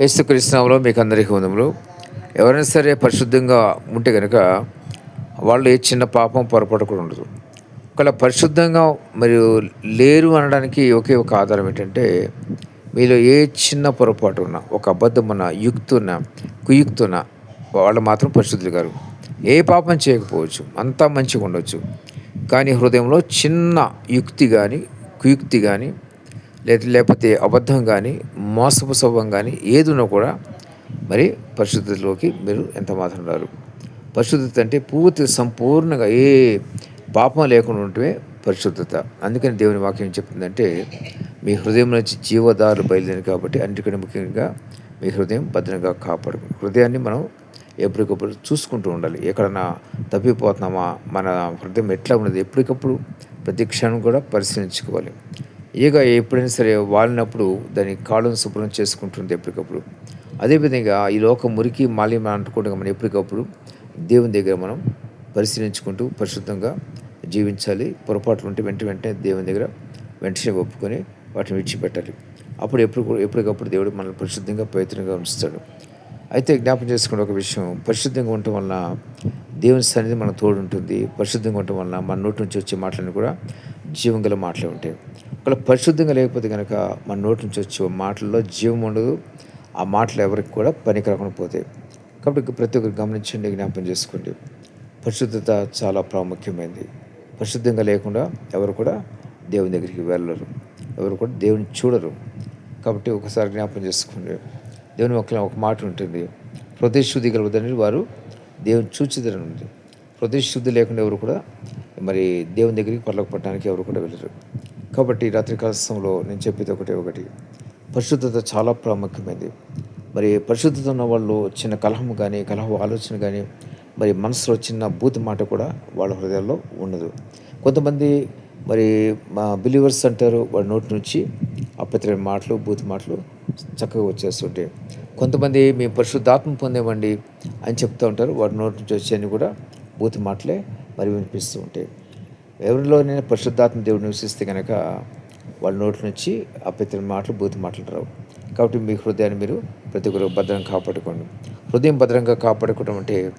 యేసుకృష్ణంలో మీకు అందరికీ వందములు. ఎవరైనా సరే పరిశుద్ధంగా ఉంటే కనుక వాళ్ళు ఏ చిన్న పాపం పొరపాటు కూడా ఉండదు. ఒకవేళ పరిశుద్ధంగా మరియు లేరు అనడానికి ఒకే ఒక ఆధారం ఏంటంటే మీలో ఏ చిన్న పొరపాటు ఉన్నా ఒక అబద్ధం ఉన్న యుక్తున్న కుయుక్తున్న వాళ్ళు మాత్రం పరిశుద్ధులు గారు ఏ పాపం చేయకపోవచ్చు అంతా మంచిగా ఉండొచ్చు. కానీ హృదయంలో చిన్న యుక్తి కానీ కుయుక్తి కానీ లేకపోతే అబద్ధం కానీ మోసపు స్వభావం కానీ ఏదున్నా కూడా మరి పరిశుద్ధతలోకి మీరు ఎంత మాత్రం రారు. పరిశుద్ధత అంటే పూర్తి సంపూర్ణంగా ఏ పాపం లేకుండా ఉంటే పరిశుద్ధత. అందుకని దేవుని వాక్యం చెప్తుందంటే మీ హృదయం నుంచి జీవదారులు బయలుదేరి కాబట్టి అన్నిటికంటే ముఖ్యంగా మీ హృదయం భద్రంగా కాపాడు హృదయాన్ని మనం ఎప్పటికప్పుడు చూసుకుంటూ ఉండాలి. ఎక్కడన్నా తప్పిపోతున్నామా మన హృదయం ఎట్లా ఉన్నది ఎప్పటికప్పుడు ప్రతి క్షణం కూడా పరిశీలించుకోవాలి. ఈగ ఎప్పుడైనా సరే వాలినప్పుడు దాని కాళ్ళను శుభ్రం చేసుకుంటుంది ఎప్పటికప్పుడు. అదేవిధంగా ఈ లోక మురికి మాలిన్యం అంటుకోవడం మనం ఎప్పటికప్పుడు దేవుని దగ్గర మనం పరిశీలించుకుంటూ పరిశుద్ధంగా జీవించాలి. పొరపాట్లు ఉంటే వెంట వెంటనే దేవుని దగ్గర వెంటనే ఒప్పుకొని వాటిని విడిచిపెట్టాలి. అప్పుడు ఎప్పుడు ఎప్పటికప్పుడు దేవుడు మనల్ని పరిశుద్ధంగా పవిత్రంగా ఉంచుతాడు. అయితే జ్ఞాపం చేసుకునే ఒక విషయం. పరిశుద్ధంగా ఉండటం వలన దేవుని సన్నిధి మన తోడు ఉంటుంది పరిశుద్ధంగా ఉండటం వలన మన నోటి నుంచి వచ్చే మాటలను కూడా జీవం గల మాటలు ఉంటాయి. ఒకవేళ పరిశుద్ధంగా లేకపోతే కనుక మన నోటి నుంచి వచ్చే మాటల్లో జీవం ఉండదు. ఆ మాటలు ఎవరికి కూడా పనికి రాకుండా పోతాయి. కాబట్టి ప్రతి ఒక్కరు గమనించండి జ్ఞాపం చేసుకోండి. పరిశుద్ధత చాలా ప్రాముఖ్యమైనది పరిశుద్ధంగా లేకుండా ఎవరు కూడా దేవుని దగ్గరికి వెళ్ళరు. ఎవరు కూడా దేవుని చూడరు. కాబట్టి ఒకసారి జ్ఞాపం చేసుకోండి. దేవుని ఒక ఒక మాట ఉంటుంది. హృదయశుద్ధి కలుగుదని వారు దేవుని చూచిదని ఉంది. హృదయశుద్ధి లేకుండా ఎవరు కూడా మరి దేవుని దగ్గరికి పర్లకు పట్టడానికి ఎవరు కూడా వెళ్ళరు. కాబట్టి రాత్రి కాలంలో నేను చెప్పేది ఒకటి ఒకటి. పరిశుద్ధత చాలా ప్రాముఖ్యమైనది. మరి పరిశుద్ధత ఉన్న వాళ్ళు చిన్న కలహం కానీ కలహం ఆలోచన కానీ మరి మనసులో చిన్న బూతి మాట కూడా వాళ్ళ హృదయాల్లో ఉండదు. కొంతమంది మరి మా బిలీవర్స్ అంటారు వాడి నోటి నుంచి అప్పత్రమైన మాటలు బూతి మాటలు చక్కగా వచ్చేస్తుంటాయి కొంతమంది మేము పరిశుద్ధాత్మ పొందేవండి అని చెప్తూ ఉంటారు వాడి నోటి నుంచి వచ్చేయని కూడా బూతి మాటలే మరి వినిపిస్తూ ఉంటాయి ఎవరిలోనైనా పరిశుద్ధాత్మ దేవుడు నివసిస్తే కనుక వాళ్ళ నోటి నుంచి అప్పత్తిన మాటలు బూతి మాటలు రావు. కాబట్టి మీ హృదయాన్ని మీరు ప్రతి ఒక్కరు భద్రంగా కాపాడుకోండి. హృదయం భద్రంగా కాపాడుకోవడం అంటే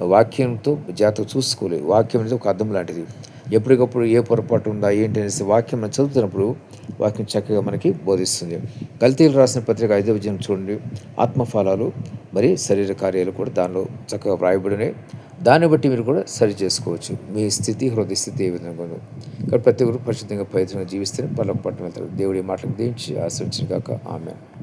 వాక్యంతో జాతకు చూసుకోలేదు వాక్యం అనేది ఒక అర్థం లాంటిది. ఎప్పటికప్పుడు ఏ పొరపాటు ఉందా ఏంటి అనేసి వాక్యం మనం చదువుతున్నప్పుడు వాక్యం చక్కగా మనకి బోధిస్తుంది. కల్తీలు రాసిన పత్రిక ఐదవ విజయం చూడండి. ఆత్మఫలాలు మరి శరీర కార్యాలు కూడా దానిలో చక్కగా వ్రాయబడినాయి దాన్ని బట్టి మీరు కూడా సరి చేసుకోవచ్చు. మీ స్థితి హృదయ స్థితి ఏ విధంగా ఉందో. కాబట్టి ప్రతి ఒక్కరు పరిశుద్ధంగా పవిత్రంగా జీవిస్తే పర్లకు పట్టణం వెళ్తారు. దేవుడి మాటలకు దీవించి ఆశ్రయించిన కాక ఆమె